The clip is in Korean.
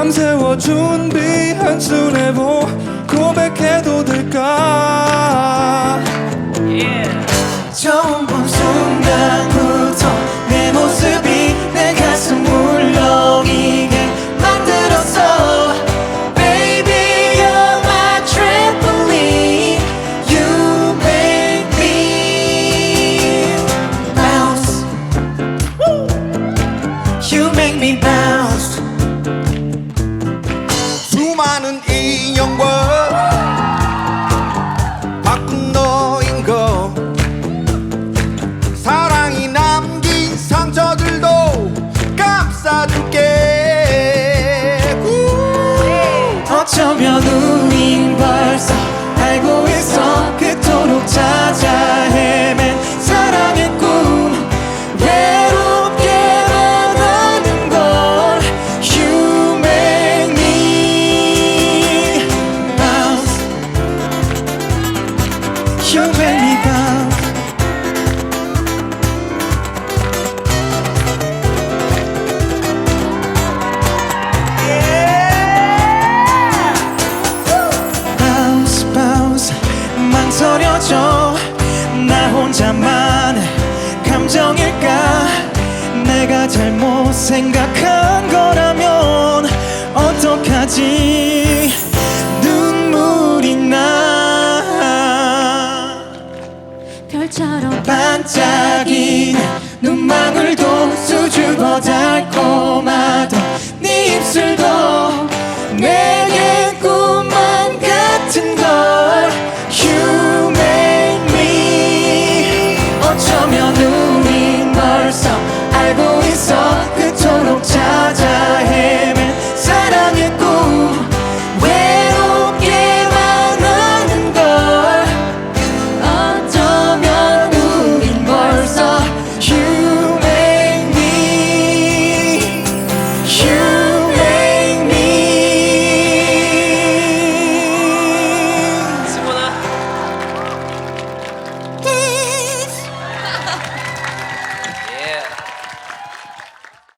밤새워 준비 한순에 보 고백해도 될까 어쩌면 망설여져 나 혼자만 감정일까? 내가 잘못 생각한 거라면 어떡하지? 눈물이 나. 별처럼 반짝이는 눈망울